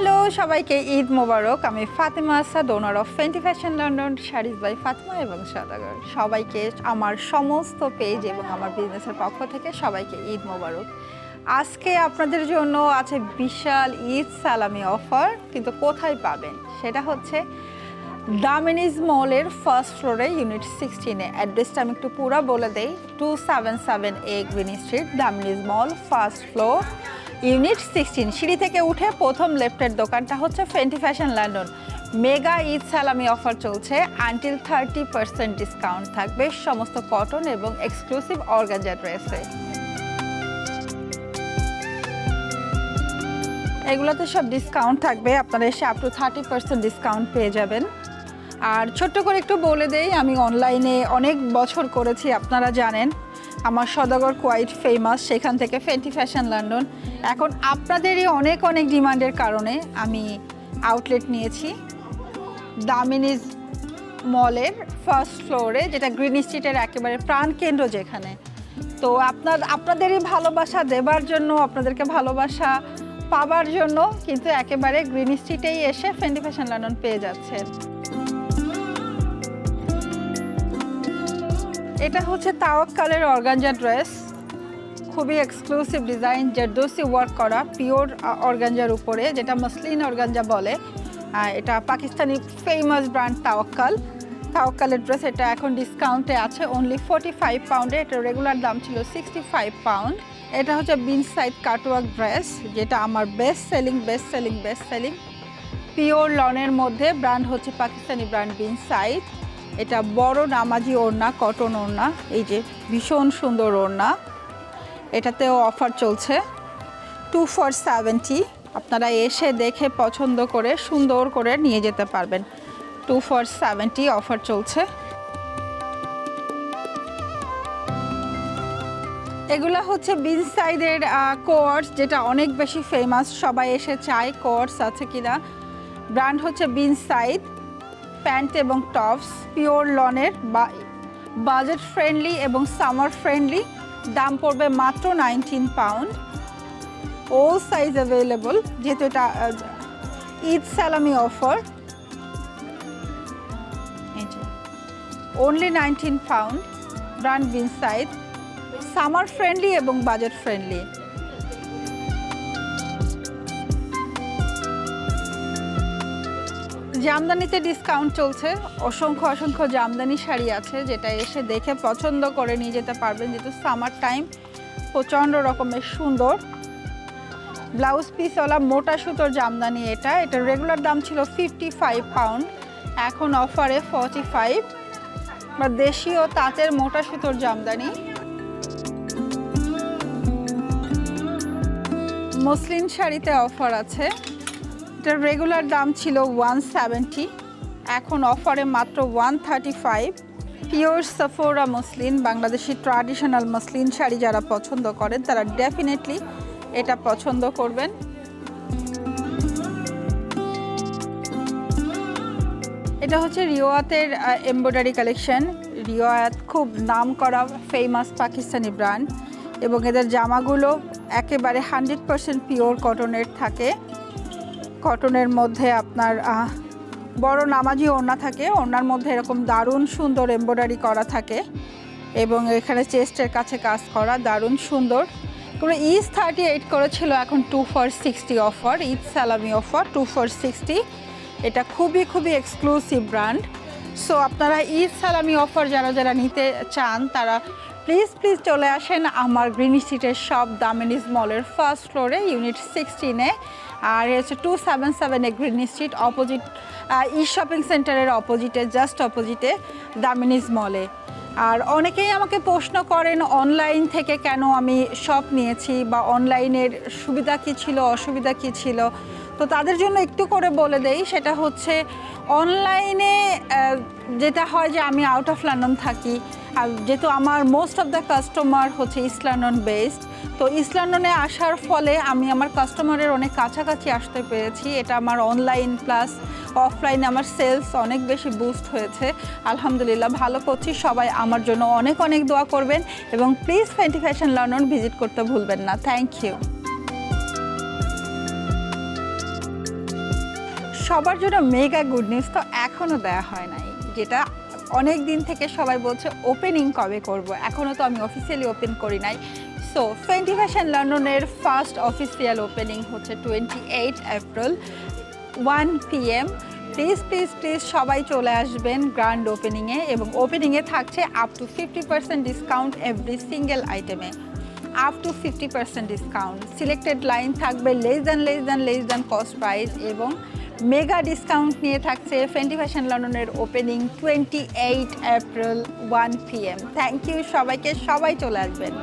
Hello সবাইকে ঈদ মোবারক। আমি Fatema Asad owner of Fenty fashion London sarees by Fatema এবং সদাগর। সবাইকে আমার সমস্ত পেজ এবং আমার বিজনেসের পক্ষ থেকে সবাইকে ঈদ মোবারক। আজকে আপনাদের জন্য আছে বিশাল ঈদ সালামি অফার কিন্তু কোথায় পাবেন? সেটা হচ্ছে দামিনিজ মলের ফার্স্ট ফ্লোরে ইউনিট সিক্সটিনে অ্যাড্রেসটা আমি একটু পুরো বলে দেই। Two seven seven A green street Damini's mall first floor unit sixteen সিঁড়ি থেকে উঠে প্রথম লেফটের দোকানটা হচ্ছে Fenty fashion London mega Eid সালামি অফার চলছে আনটিল থার্টি পার্সেন্ট ডিসকাউন্ট থাকবে, সমস্ত কটন এবং এক্সক্লুসিভ অর্গানজা ড্রেসে এগুলোতে সব ডিসকাউন্ট থাকবে, আপনারা এসে up to thirty percent discount পেয়ে যাবেন। আর ছোট্ট করে একটু বলে দেই, আমি অনলাইনে অনেক বছর করেছি, আপনারা জানেন। আমার সদাগর কোয়াইট ফেমাস সেখান থেকে ফেন্টি ফ্যাশন লন্ডন এখন আপনাদেরই অনেক অনেক ডিমান্ডের কারণে আমি আউটলেট নিয়েছি। দামিনিজ মলের ফার্স্ট ফ্লোরে যেটা গ্রিন স্ট্রিটের একেবারে প্রাণকেন্দ্র যেখানে। তো আপনার, আপনাদেরই ভালোবাসা দেবার জন্য, আপনাদেরকে ভালোবাসা পাবার জন্য কিন্তু একেবারে গ্রিন স্ট্রিটেই এসে ফেন্টি ফ্যাশন লন্ডন পেয়ে যাচ্ছেন। এটা হচ্ছে তাওয়াক্কালের অর্গানজা ড্রেস। খুবই এক্সক্লুসিভ ডিজাইন জেরদোসি ওয়ার্ক করা পিওর অর্গানজার উপরে, যেটা মসলিন অর্গানজা বলে। এটা পাকিস্তানি ফেমাস ব্র্যান্ড তাওয়াক্কাল। তাওয়াক্কালের ড্রেস এটা এখন ডিসকাউন্টে আছে অনলি ফোর্টি ফাইভ পাউন্ডে এটা রেগুলার দাম ছিল সিক্সটি ফাইভ পাউন্ড এটা হচ্ছে বিন সাইড কাটওয়ার্ক ড্রেস যেটা আমার best selling best selling best selling pure লনের মধ্যে ব্র্যান্ড হচ্ছে পাকিস্তানি ব্র্যান্ড বিন সাইড এটা বড় নামাজি ওড়না, কটন ওড়না, এই যে ভীষণ সুন্দর ওড়না। এটাতেও অফার চলছে। টু ফর সেভেন্টি আপনারা এসে দেখে পছন্দ করে, সুন্দর করে নিয়ে যেতে পারবেন। টু ফর সেভেন্টি অফার চলছে। এগুলো হচ্ছে বিন সাইডের কোয়ার্স, যেটা অনেক বেশি ফেমাস সবাই এসে চায় কোয়ার্স আছে কিনা। ব্র্যান্ড হচ্ছে বিন সাইড প্যান্ট এবং টপস, পিওর লনের বাজেট ফ্রেন্ডলি এবং সামার ফ্রেন্ডলি, দাম পড়বে মাত্র nineteen pound. All size available যেহেতু এটা ঈদ সালামি offer. Only nineteen pound brand Bin Saeed summer friendly এবং বাজেট ফ্রেন্ডলি। জামদানিতে ডিসকাউন্ট চলছে। অসংখ্য অসংখ্য জামদানি শাড়ি আছে, যেটা এসে দেখে পছন্দ করে নিয়ে যেতে পারবেন, যেহেতু সামার টাইম প্রচণ্ড রকমের সুন্দর। ব্লাউজ পিসওয়ালা মোটা সুতোর জামদানি এটা। এটা রেগুলার দাম ছিল ফিফটি ফাইভ পাউন্ড এখন অফারে ফর্টি ফাইভ বা দেশীয় তাঁতের মোটা সুতোর জামদানি। মসলিন শাড়িতে অফার আছে। এটার রেগুলার দাম ছিল ওয়ান সেভেন্টি এখন অফারে মাত্র one thirty five pure সাফোরা muslin Bangladeshi traditional muslin sari যারা পছন্দ করেন, তারা ডেফিনেটলি এটা পছন্দ করবেন। এটা হচ্ছে রিওয়াতের এমব্রয়ডারি কালেকশন রিওয়াত খুব নাম করা ফেমাস পাকিস্তানি ব্র্যান্ড এবং এদের জামাগুলো একেবারে হান্ড্রেড পারসেন্ট পিওর কটনের থাকে। কটনের মধ্যে আপনার বড় নামাজি ওড়না থাকে। ওড়নার মধ্যে এরকম দারুণ সুন্দর এমব্রয়ডারি করা থাকে এবং এখানে চেস্টের কাছে কাজ করা, দারুণ সুন্দর। কোনো ইজ থার্টি এইট করেছিল এখন two for sixty offer Eid সালামি অফার টু ফর সিক্সটি এটা খুবই খুবই এক্সক্লুসিভ ব্র্যান্ড সো আপনারা ঈদ সালামি অফার যারা যারা নিতে চান, তারা প্লিজ প্লিজ চলে আসেন আমার গ্রিন স্ট্রিটের সব দামিনিজ মলের ফার্স্ট ফ্লোরে ইউনিট সিক্সটিনে আর হচ্ছে টু সেভেন সেভেনে Green Street opposite E shopping সেন্টারের অপোজিটে জাস্ট অপোজিটে দামিনিজ মলে আর অনেকেই আমাকে প্রশ্ন করেন অনলাইন থেকে কেন আমি শপ নিয়েছি বা অনলাইনের সুবিধা কী ছিল, অসুবিধা কী ছিল? তো তাদের জন্য একটু করে বলে দেই, সেটা হচ্ছে অনলাইনে যেটা হয় যে আমি আউট অফ লন্ডন থাকি যেহেতু আমার মোস্ট অফ দ্য কাস্টমার হচ্ছে ইস্ট লন্ডন বেসড তো ইস্ট লন্ডনে আসার ফলে আমি আমার কাস্টমারের অনেক কাছাকাছি আসতে পেরেছি। এটা আমার অনলাইন প্লাস অফলাইনে আমার সেলস অনেক বেশি বুস্ট হয়েছে। আলহামদুলিল্লাহ, ভালো করছি। সবাই আমার জন্য অনেক অনেক দোয়া করবেন এবং please Fenty Fashion London visit করতে ভুলবেন না। থ্যাংক ইউ সবার জন্য মেগা গুড নিউজ তো এখনও দেওয়া হয় নাই, যেটা অনেক দিন থেকে সবাই বলছে ওপেনিং কবে করব? এখনও তো আমি অফিসিয়ালি ওপেন করি নাই। সো ফেন্টি ফ্যাশন লন্ডনের ফার্স্ট অফিসিয়াল ওপেনিং হচ্ছে twenty eight April one PM please please please সবাই চলে আসবেন গ্র্যান্ড ওপেনিংয়ে এবং ওপেনিংয়ে থাকছে up to fifty percent discount every single আইটেমে up to fifty percent discount selected line থাকবে less than less than less than cost price এবং মেগা ডিসকাউন্ট নিয়ে থাকছে ফেন্টি ফ্যাশন লন্ডনের opening twenty eight April one P M thank you সবাইকে, সবাই চলে আসবেন।